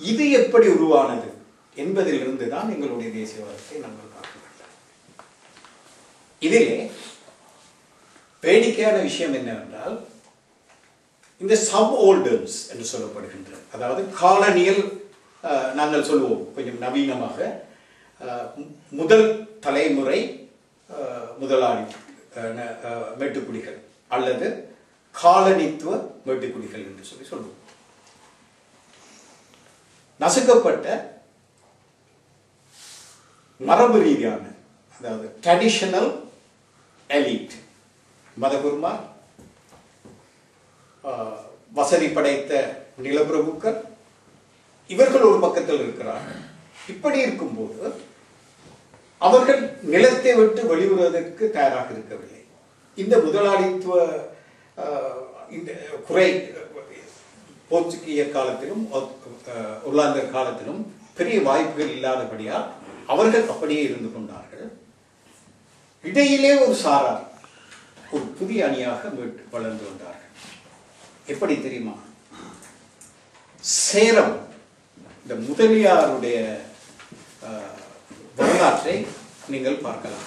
இது எப்படி உருவானது என்பதிலிருந்து தான் எங்களுடைய தேசியவாதத்தை நாங்கள் பார்க்க வேண்டும் இதிலே வேடிக்கையான விஷயம் என்னவென்றால் இந்த சப் ஓல்டர்ஸ் என்று சொல்லப்படுகின்ற அதாவது காலனியல் நாங்கள் சொல்லுவோம் கொஞ்சம் நவீனமாக முதல் தலைமுறை முதலாளி மேட்டுக்குடிகள் அல்லது காலனித்துவ மேட்டுக்குடிகள் என்று சொல்லி சொல்லுவோம். நசுக்கப்பட்ட மரபு ரீதியான அதாவது ட்ரெடிஷனல் எலிட் மதகுருமார் வசதி படைத்த நிலப்பிரபுக்கள் இவர்கள் ஒரு பக்கத்தில் இருக்கிறார்கள் இப்படி இருக்கும்போது அவர்கள் நிலத்தை விட்டு வெளிவருவதற்கு தயாராக இருக்கவில்லை. இந்த முதலாளித்துவ இந்த குறை போர்ச்சுகீய காலத்திலும் பொருளாதார காலத்திலும் பெரிய வாய்ப்புகள் இல்லாதபடியால் அவர்கள் அப்படியே இருந்து கொண்டார்கள். இடையிலே ஒரு சாரார் ஒரு புதிய அணியாக மீட்டு வளர்ந்து வந்தார்கள். எப்படி தெரியுமா? சேரம் இந்த முதலியாருடைய ஆஹ், வரலாற்றை நீங்கள் பார்க்கலாம்.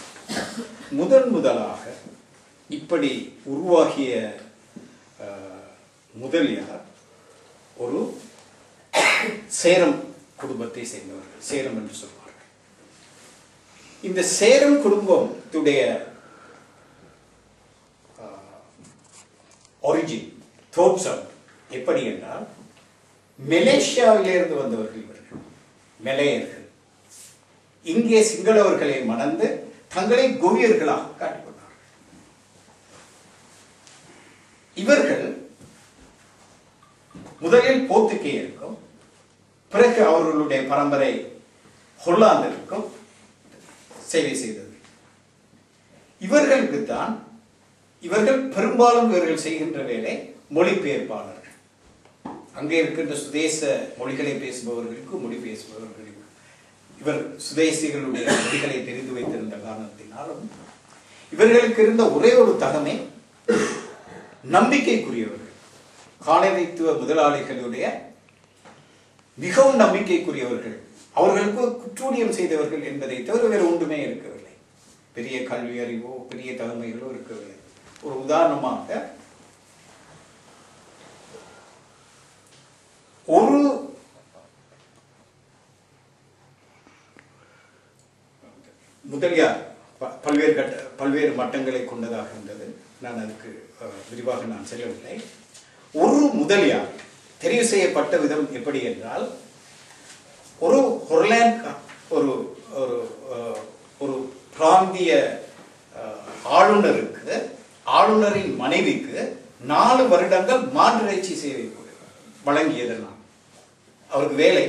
முதன் முதலாக இப்படி உருவாகிய முதலியார் ஒரு சேரம் குடும்பத்தை சேர்ந்தவர்கள் சேரம் என்று சொல்வார்கள். இந்த சேரம் குடும்பத்துடைய ஒரிஜின் தோற்றம் எப்படி என்றால் மலேசியாவிலிருந்து வந்தவர்கள் இவர்கள் மலையர்கள். இங்கே சிங்களவர்களை மணந்து தங்களை கோவியர்களாக காட்டிக்கொண்டார்கள். இவர்கள் முதலில் போர்த்துகேயருக்கும் பிறகு அவர்களுடைய பரம்பரை ஹொல்லாந்திற்கும் சேவை செய்தது. இவர்களுக்கு தான் இவர்கள் பெரும்பாலும் இவர்கள் செய்கின்ற வேலை மொழிபெயர்ப்பாளர்கள் அங்கே இருக்கின்ற சுதேச மொழிகளை பேசுபவர்களுக்கு மொழி பேசுபவர்களுக்கு இவர் சுதேசிகளுடைய மொழிகளை தெரிந்து வைத்திருந்த காரணத்தினாலும் இவர்களுக்கு இருந்த ஒரே ஒரு தகமை நம்பிக்கைக்குரியவர்கள். காலனித்துவ முதலாளிகளுடைய மிகவும் நம்பிக்கைக்குரியவர்கள். அவர்களுக்கு குற்றூழியம் செய்தவர்கள் என்பதை தவிர வேறு ஒன்றுமே இருக்கவில்லை. பெரிய கல்வி அறிவோ பெரிய தகமைகளோ இருக்கவில்லை. ஒரு உதாரணமாக ஒரு முதலியார் ப- பல்வேறு கட்ட பல்வேறு மட்டங்களை கொண்டதாக இருந்தது. நான் அதுக்கு அஹ், விரிவாக நான் செல்லவில்லை. ஒரு முதலியார் தெரிவு செய்யப்பட்ட விதம் எப்படி என்றால் ஒரு ஹொர்லாண்ட் ஒரு ஒரு ஒரு பிராந்திய ஆளுநருக்கு ஆளுநரின் மனைவிக்கு நாலு வருடங்கள் மாற்றிறைச்சி சேவை வழங்கியதெல்லாம். அவருக்கு வேலை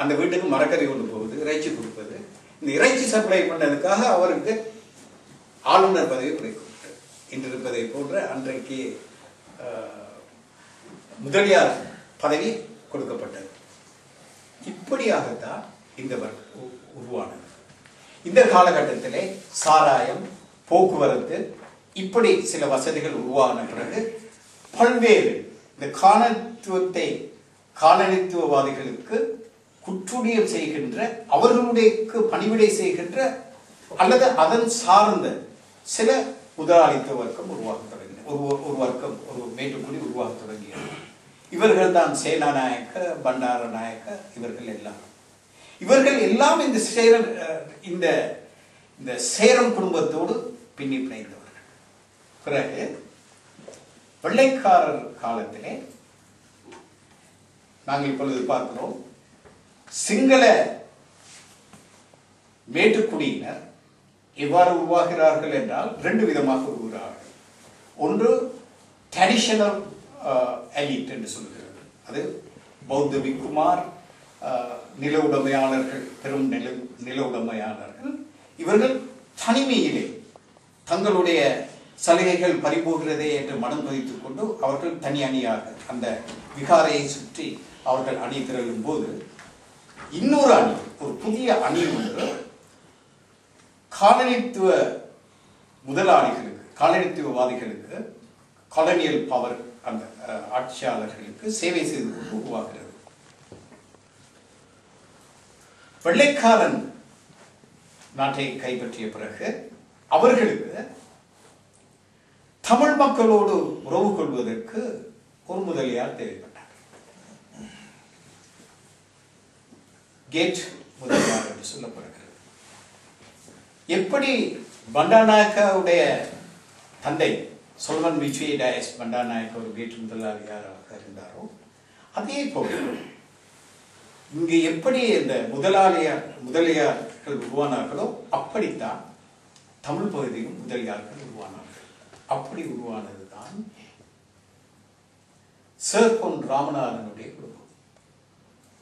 அந்த வீட்டுக்கு மரக்கறி கொண்டு போகுது இறைச்சி கொடுப்பது. இந்த இறைச்சி சப்ளை பண்ணதுக்காக அவருக்கு ஆளுநர் பதவி கிடைக்கப்பட்டு இன்று இருப்பதை போன்ற அன்றைக்கு முதலியார் பதவி கொடுக்கப்பட்டது. இப்படியாகத்தான் இந்த உ- உருவானது. இந்த காலகட்டத்திலே சாராயம் போக்குவரத்து இப்படி சில வசதிகள் உருவான பிறகு பல்வேறு இந்த காலனித்துவத்தை காலனித்துவவாதிகளுக்கு குற்றுடியம் செய்கின்ற அவர்களுடைய பணிவிடை செய்கின்ற அல்லது அதன் சார்ந்த சில முதலாளித்துவ வர்க்கம் உருவாக தொடங்கின ஒரு ஒரு வர்க்கம் ஒரு மேட்டுக்குடி உருவாக தொடங்கியது. இவர்கள் தான் சேனாநாயக்க பண்டார நாயக்க இவர்கள் எல்லாம். இவர்கள் எல்லாம் இந்த சேரன் இந்த இந்த சேரம் குடும்பத்தோடு பின்னி பிணைந்தவர்கள். பிறகு வெள்ளைக்காரர் காலத்திலே நாங்கள் இப்பொழுது பார்க்கிறோம் சிங்கள மேட்டுக்குடியினர் எவ்வாறு உருவாகிறார்கள் என்றால் ரெண்டு விதமாக உருவாகிறார்கள். ஒன்று ட்ரெடிஷனல் எலிட் என்று சொல்கிறது அது பௌத்த விக்குமார் நில உடைமையாளர்கள் பெரும் நில நில உடைமையாளர்கள் இவர்கள் தனிமையிலே தங்களுடைய சலுகைகள் பறிபோகிறதே என்று மனம் பதித்துக் கொண்டு அவர்கள் தனி அணியாக அந்த விகாரையை சுற்றி அவர்கள் அணி திரளும் போது இன்னொரு அணி ஒரு புதிய அணி ஒன்று காலனித்துவ முதலாளிகளுக்கு காலனித்துவவாதிகளுக்கு காலனியல் பவர் அந்த ஆட்சியாளர்களுக்கு சேவை செய்து கொண்டு உருவாகிறது. வெள்ளைக்காரன் நாட்டை கைப்பற்றிய பிறகு அவர்களுக்கு தமிழ் மக்களோடு உறவு கொள்வதற்கு ஒரு முதலியார் தேவைப்பட்டார். கேட் முதலியார் என்று சொல்லப்படுகிறது. எப்படி பண்டாநாயக்காவுடைய தந்தை சொல்வன் விஜய் டயஸ் பண்டாநாயக்க ஒரு வீட்டு முதலாளியாராக இருந்தாரோ அதே போல இங்கு எப்படி இந்த முதலாளியார் முதலியார்கள் உருவானார்களோ அப்படித்தான் தமிழ் பகுதியும் முதலியார்கள் உருவானார்கள் அப்படி உருவானது தான் பொன் ராமநாதனுடைய குடும்பம்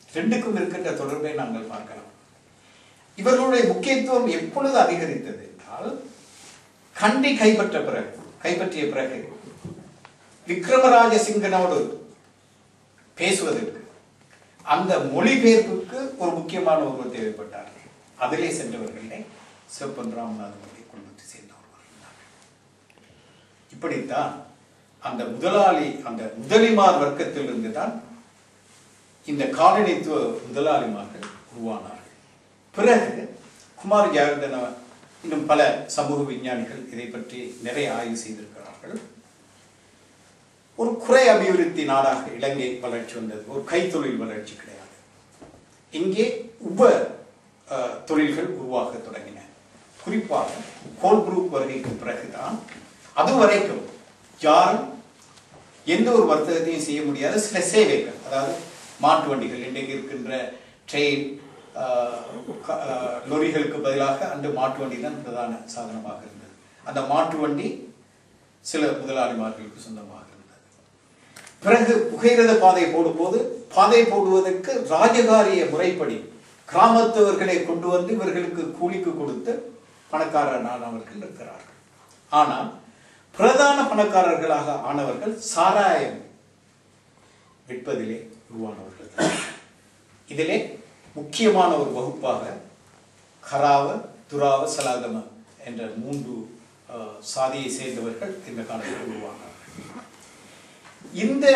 ரெண்டுக்கும் இருக்கின்ற தொடர்பை நாங்கள் பார்க்கலாம் இவர்களுடைய முக்கியத்துவம் எப்பொழுது அதிகரித்தது என்றால் கண்டி கைப்பற்ற பிறகு கைப்பற்றிய பிறகு விக்ரமராஜ சிங்கனோடு பேசுவதற்கு அந்த மொழிபெயர்ப்புக்கு ஒரு முக்கியமான ஒருவர் தேவைப்பட்டார். அதிலே சென்றவர்களே சிவப்பன் ராமநாதனுடைய குடும்பத்தை சேர்ந்தவர்கள் இருந்தார்கள் இப்படித்தான் அந்த முதலாளி அந்த முதலிமார் வர்க்கத்திலிருந்து தான் இந்த காலனித்துவ முதலாளிமார்கள் உருவானார்கள். பிறகு குமார் ஜாகர்தன இன்னும் பல சமூக விஞ்ஞானிகள் இதை பற்றி நிறைய ஆய்வு செய்திருக்கிறார்கள். ஒரு குறை அபிவிருத்தி நாடாக இலங்கை வளர்ச்சி வந்தது ஒரு கைத்தொழில் வளர்ச்சி கிடையாது. இங்கே உப தொழில்கள் உருவாக தொடங்கின. குறிப்பாக கோல் குரூப் வருகைக்கு பிறகுதான் அது வரைக்கும் யாரும் எந்த ஒரு வர்த்தகத்தையும் செய்ய முடியாத சில சேவைகள் அதாவது மாட்டு வண்டிகள் இன்றைக்கு இருக்கின்ற ட்ரெயின் லொரிகளுக்கு பதிலாக அந்த மாட்டு வண்டி தான் பிரதான சாதனமாக இருந்தது. அந்த மாட்டு வண்டி சில முதலாளிமார்களுக்கு சொந்தமாக இருந்தது. பிறகு புகையிரத பாதை போடும்போது பாதை போடுவதற்கு ராஜகாரிய முறைப்படி கிராமத்தவர்களை கொண்டு வந்து இவர்களுக்கு கூலிக்கு கொடுத்து பணக்காரனானவர்கள் இருக்கிறார்கள் ஆனால் பிரதான பணக்காரர்களாக ஆனவர்கள் சாராயம் விற்பதிலே உருவானவர்கள் இதிலே முக்கியமான ஒரு வகுப்பாக கராவ துராவ சலாகம என்ற மூன்று சாதியை சேர்ந்தவர்கள் இந்த காலத்தில் உருவாங்க இந்த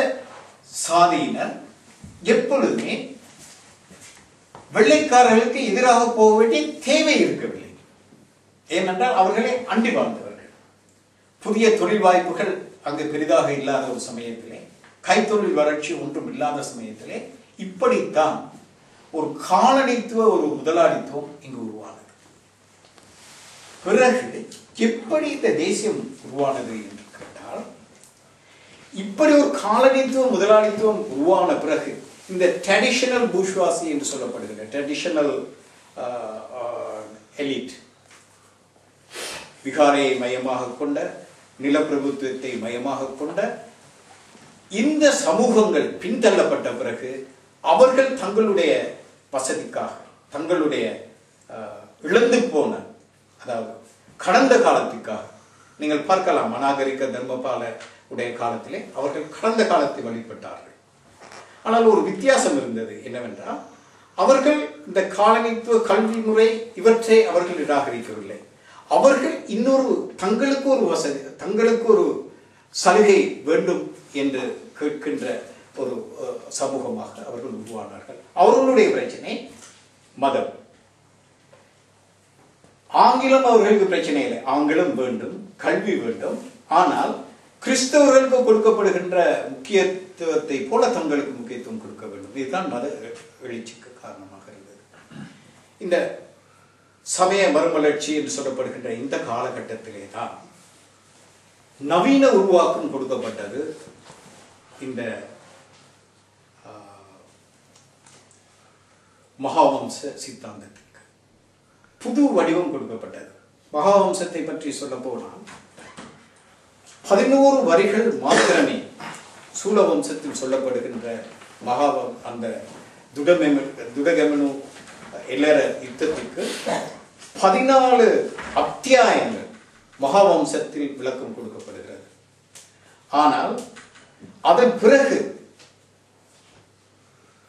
சாதியினர் எப்பொழுதுமே வெள்ளைக்காரர்களுக்கு எதிராக போக வேண்டிய தேவை இருக்கவில்லை. ஏனென்றால் அவர்களே அண்டி வாழ்ந்தவர்கள். புதிய தொழில் வாய்ப்புகள் அங்கு பெரிதாக இல்லாத ஒரு சமயத்திலே கைத்தொழில் வளர்ச்சி ஒன்றும் இல்லாத சமயத்திலே இப்படித்தான் ஒரு காலனித்துவ ஒரு முதலாளித்துவம் இங்கு உருவானது. பிறகு எப்படி இந்த தேசியம் உருவானது என்று கேட்டால் இப்படி ஒரு காலனித்துவ முதலாளித்துவம் உருவான பிறகு இந்த ட்ரெடிஷனல் பூஷ்வாசி என்று சொல்லப்படுகிற ட்ரெடிஷனல் எலிட் விகாரையை மையமாக கொண்ட நிலப்பிரபுத்துவத்தை மையமாக கொண்ட இந்த சமூகங்கள் பின்தள்ளப்பட்ட பிறகு அவர்கள் தங்களுடைய வசதிக்காக தங்களுடைய இழந்து போன அதாவது கடந்த காலத்துக்காக நீங்கள் பார்க்கலாம் அநாகரிக தர்மபால உடைய காலத்திலே அவர்கள் கடந்த காலத்தை வழிபட்டார்கள். ஆனால் ஒரு வித்தியாசம் இருந்தது என்னவென்றால் அவர்கள் இந்த காலனித்துவ கல்வி முறை இவற்றை அவர்கள் நிராகரிக்கவில்லை. அவர்கள் இன்னொரு தங்களுக்கு ஒரு வசதி தங்களுக்கு ஒரு சலுகை வேண்டும் என்று கேட்கின்ற ஒரு அஹ், சமூகமாக அவர்கள் உருவானார்கள். அவர்களுடைய பிரச்சனை மதம். ஆங்கிலம் அவர்களுக்கு பிரச்சனை இல்லை. ஆங்கிலம் வேண்டும் கல்வி வேண்டும். ஆனால் கிறிஸ்தவர்களுக்கு கொடுக்கப்படுகின்ற முக்கியத்துவத்தை போல தங்களுக்கு முக்கியத்துவம் கொடுக்க வேண்டும். இதுதான் மத எழுச்சிக்கு காரணமாக இருந்தது. இந்த சமய மறுமலர்ச்சி என்று சொல்லப்படுகின்ற இந்த காலகட்டத்திலே தான் நவீன உருவாக்கம் கொடுக்கப்பட்டது. இந்த மகாவம்ச சித்தாந்தத்திற்கு. புது வடிவம் கொடுக்கப்பட்டது. மகாவம்சத்தை பற்றி சொல்ல போனால் பதினோரு வரிகள் மாத்திரமே சூழ வம்சத்தில் சொல்லப்படுகின்ற மகாவம் அந்த துடமெம துடகமனு இளர யுத்தத்திற்கு பதினாலு அத்தியாயங்கள் மகாவம்சத்தில் விளக்கம் கொடுக்கப்படுகிறது. ஆனால் அதன் பிறகு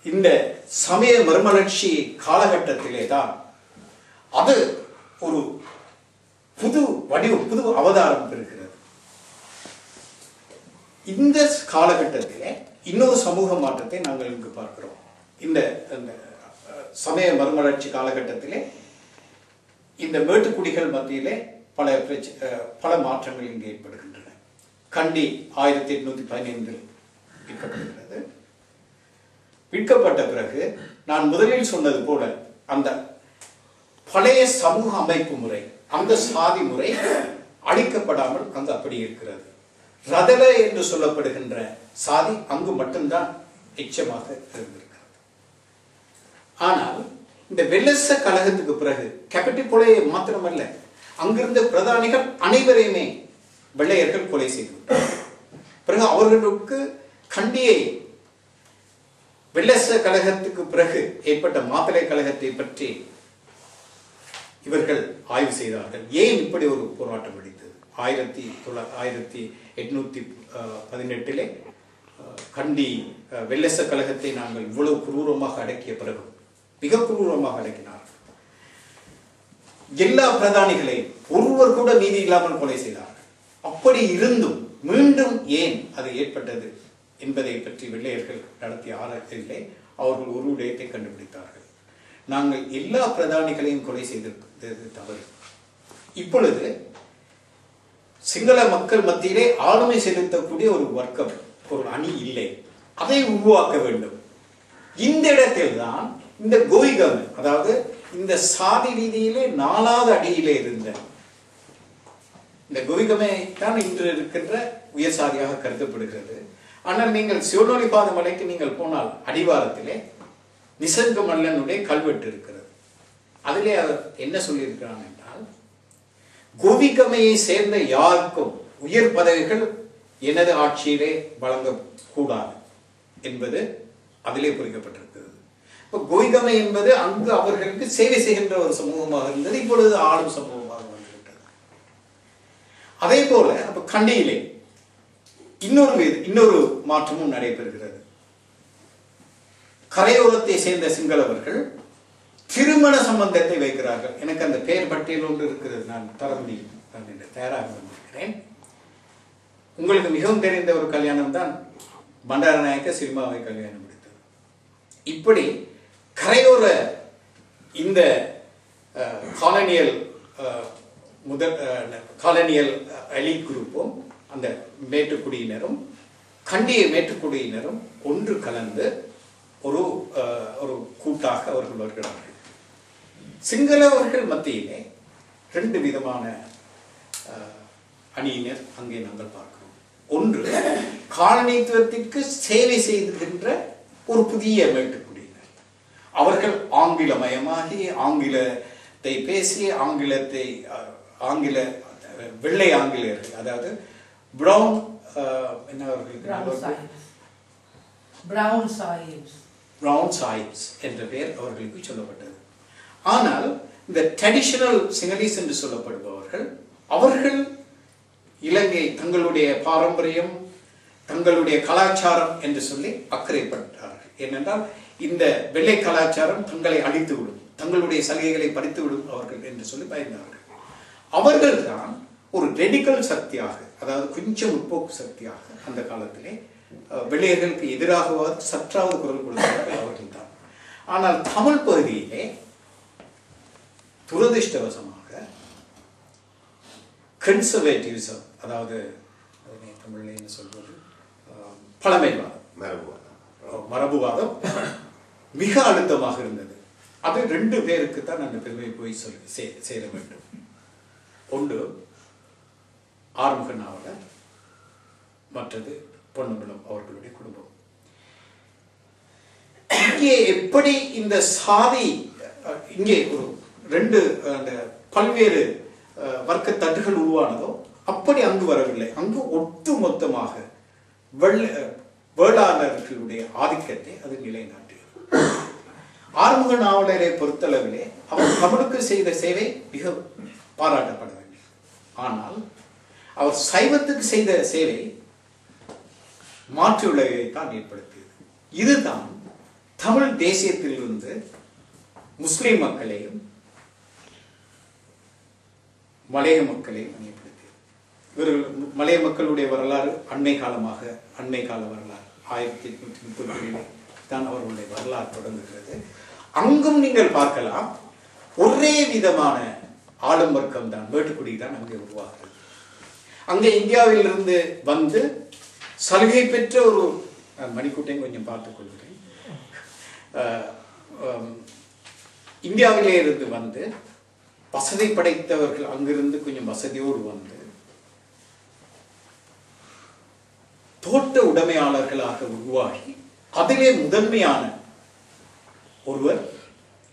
இந்த சமய மறுமலர்ச்சி காலகட்டத்திலே தான் அது ஒரு புது வடிவம் புது அவதாரம் பெறுகிறது. இந்த காலகட்டத்திலே இன்னொரு சமூக மாற்றத்தை நாங்கள் இங்கு பார்க்கிறோம். இந்த சமய மறுமலர்ச்சி காலகட்டத்திலே இந்த மேட்டுக்குடிகள் மத்தியிலே பல பல மாற்றங்கள் இங்கு ஏற்படுகின்றன. கண்டி ஆயிரத்தி எட்நூத்தி பதினைந்தில் விற்கப்படுகிறது. விற்கப்பட்ட பிறகு நான் முதலில் சொன்னது போல அந்த பழைய சமூக அமைப்பு முறை அந்த சாதி முறை அழிக்கப்படாமல் அங்கு அப்படி இருக்கிறது. ரதல என்று சொல்லப்படுகின்ற சாதி அங்கு மட்டும்தான் எச்சமாக இருந்திருக்கிறது. ஆனால் இந்த வெள்ளச கழகத்துக்கு பிறகு கேபிட்டி கொலையை மாத்திரமல்ல அங்கிருந்த பிரதானிகள் அனைவரையுமே வெள்ளையர்கள் கொலை செய்து பிறகு அவர்களுக்கு கண்டியை வெள்ளச கழகத்துக்கு பிறகு ஏற்பட்ட மாப்பிளை கழகத்தை பற்றி இவர்கள் ஆய்வு செய்தார்கள். ஏன் இப்படி ஒரு போராட்டம் வெடித்தது? ஆயிரத்தி தொள்ள ஆயிரத்தி எட்நூத்தி பதினெட்டிலே கண்டி வெள்ளச கழகத்தை நாங்கள் இவ்வளவு குரூரமாக அடக்கிய பிறகு மிக குரூரமாக அடக்கினார். எல்லா பிரதானிகளையும் ஒருவர் கூட நீதி இல்லாமல் கொலை செய்தார்கள். அப்படி இருந்தும் மீண்டும் ஏன் அது ஏற்பட்டது? என்பதை பற்றி வெள்ளையர்கள் நடத்திய ஆராய்ச்சியிலே அவர்கள் ஒரு விடயத்தை கண்டுபிடித்தார்கள். நாங்கள் எல்லா பிரதானிகளையும் கொலை செய்திருக்கிறது தவறு. இப்பொழுது சிங்கள மக்கள் மத்தியிலே ஆளுமை செலுத்தக்கூடிய ஒரு வர்க்கம் ஒரு அணி இல்லை. அதை உருவாக்க வேண்டும். இந்த இடத்தில் தான் இந்த கோயிகம் அதாவது இந்த சாதி ரீதியிலே நாலாவது அடியிலே இருந்த இந்த கோவிகமே தான் இன்று இருக்கின்ற உயர் சாதியாக கருதப்படுகிறது. ஆனால் நீங்கள் சிவனொலிபாத மலைக்கு நீங்கள் போனால் அடிவாரத்திலே நிசங்க மல்லனுடைய கல்வெட்டு இருக்கிறது. அதிலே அவர் என்ன சொல்லியிருக்கிறான் என்றால் கோவிகமையை சேர்ந்த யாருக்கும் உயர் பதவிகள் எனது ஆட்சியிலே வழங்கக்கூடாது என்பது அதிலே குறிக்கப்பட்டிருக்கிறது. இப்போ கோவிகமை என்பது அங்கு அவர்களுக்கு சேவை செய்கின்ற ஒரு சமூகமாக இருந்தது இப்பொழுது ஆளும் சமூகமாக வந்துவிட்டது. அதே போல அப்ப கண்டியிலே இன்னொரு இன்னொரு மாற்றமும் நடைபெறுகிறது. கரையோரத்தை சேர்ந்த சிங்களவர்கள் திருமண சம்பந்தத்தை வைக்கிறார்கள். எனக்கு அந்த பெயர் பட்டியல் ஒன்று இருக்கிறது. நான் தர முடியும் நான் தயாராக வந்திருக்கிறேன் உங்களுக்கு மிகவும் தெரிந்த ஒரு கல்யாணம் தான் பண்டாரநாயக்க சினிமாவை கல்யாணம் எடுத்தது இப்படி கரையோர இந்த காலனியல் முதல் காலனியல் அலி குரூப்பும் அந்த மேட்டுக்குடியினரும் கண்டிய மேட்டுக்குடியினரும் ஒன்று கலந்து ஒரு ஒரு கூட்டாக அவர்கள் வருகிறார்கள். சிங்களவர்கள் மத்தியிலே ரெண்டு விதமான அணியினர் அங்கே நாங்கள் பார்க்கிறோம். ஒன்று காலனித்துவத்திற்கு சேவை செய்கின்ற ஒரு புதிய மேட்டுக்குடியினர். அவர்கள் ஆங்கிலமயமாகி ஆங்கிலத்தை பேசி ஆங்கிலத்தை ஆங்கில வெள்ளை ஆங்கிலேயர்கள். அதாவது பிரவுன் என்ன Brown அவர்கள் sahibs. Brown sahibs. Brown sahibs என்ற பெயர் அவர்களுக்கு சொல்லப்பட்டது ஆனால் இந்த ட்ரெடிஷனல் சிங்களீஸ் என்று சொல்லப்படுபவர்கள் அவர்கள் இலங்கை தங்களுடைய பாரம்பரியம் தங்களுடைய கலாச்சாரம் என்று சொல்லி அக்கறைப்பட்டார்கள் ஏனென்றால் இந்த வெள்ளை கலாச்சாரம் தங்களை அழித்துவிடும் தங்களுடைய சலுகைகளை பறித்துவிடும் அவர்கள் என்று சொல்லி பயந்தார்கள் அவர்கள்தான் ஒரு ரெடிக்கல் சக்தியாக அதாவது கொஞ்சம் முற்போக்கு சக்தியாக அந்த காலத்திலே வெள்ளையர்களுக்கு எதிராகவாது சற்றாவது குரல் கொடுத்தவர்கள் அவர்கள்தான். ஆனால் தமிழ் பகுதியிலே துரதிர்ஷ்டவசமாக கன்சர்வேட்டிவிசம் அதாவது தமிழில் என்ன சொல்வது? பழமைவாதம். மரபுவாதம். மரபுவாதம் மிக அழுத்தமாக இருந்தது. அது ரெண்டு பேருக்கு தான் அந்த பெருமை போய் சொல்லி சேர வேண்டும். ஒன்று ஆறுமுக நாவலர் மற்றது பொன்னம்பலம் அவர்களுடைய குடும்பம். இங்கே எப்படி இந்த சாதி இங்கே ஒரு ரெண்டு அந்த பல்வேறு வர்க்க தட்டுகள் உருவானதோ அப்படி அங்கு வரவில்லை. அங்கு ஒட்டுமொத்தமாக வெள்ள வேளாளர்களுடைய ஆதிக்கத்தை அது நிலைநாட்டியது. ஆறுமுக நாவலரை பொறுத்தளவிலே அவர் தமிழுக்கு செய்த சேவை மிக பாராட்டப்பட வேண்டும் ஆனால் அவர் சைவத்துக்கு செய்த சேவை மாற்று விளைவை தான் ஏற்படுத்தியது. இதுதான் தமிழ் தேசியத்திலிருந்து முஸ்லிம் மக்களையும் மலைய மக்களையும் அணியப்படுத்தியது. இவர்கள் மலைய மக்களுடைய வரலாறு அண்மை காலமாக அண்மை கால வரலாறு ஆயிரத்தி எட்நூற்றி முப்பத்தி தான் அவர்களுடைய வரலாறு தொடங்குகிறது. அங்கும் நீங்கள் பார்க்கலாம் ஒரே விதமான ஆளும் வர்க்கம் தான் வேட்டுக்குடி தான் அங்கே உருவாகிறது. அங்கே இந்தியாவிலிருந்து வந்து சலுகை பெற்ற ஒரு மணிக்கூட்டையும் கொஞ்சம் பார்த்துக் கொள்கிறேன். இந்தியாவிலே இருந்து வந்து வசதி படைத்தவர்கள் அங்கிருந்து கொஞ்சம் வசதியோடு வந்து தோட்ட உடைமையாளர்களாக உருவாகி அதிலே முதன்மையான ஒருவர்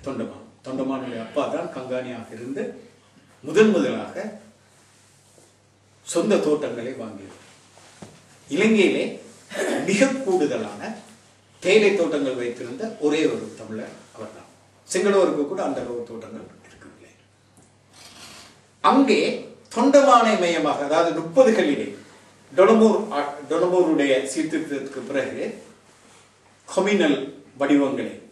தொண்டமான். தொண்டமானுடைய அப்பா தான் கங்காணியாக இருந்து முதன் முதலாக சொந்த தோட்டங்களை வாங்கியது. இலங்கையிலே மிக கூடுதலான தேயிலை தோட்டங்கள் வைத்திருந்த ஒரே ஒரு தமிழர் அவர்தான். சிங்களவருக்கு கூட அந்த அளவு தோட்டங்கள் இருக்கவில்லை. அங்கே தொண்டமானை மையமாக அதாவது முப்பதுகளிலே டொலமூர் அ- டொலமூருடைய சீர்திருத்தத்துக்கு பிறகு கொமினல் வடிவங்களை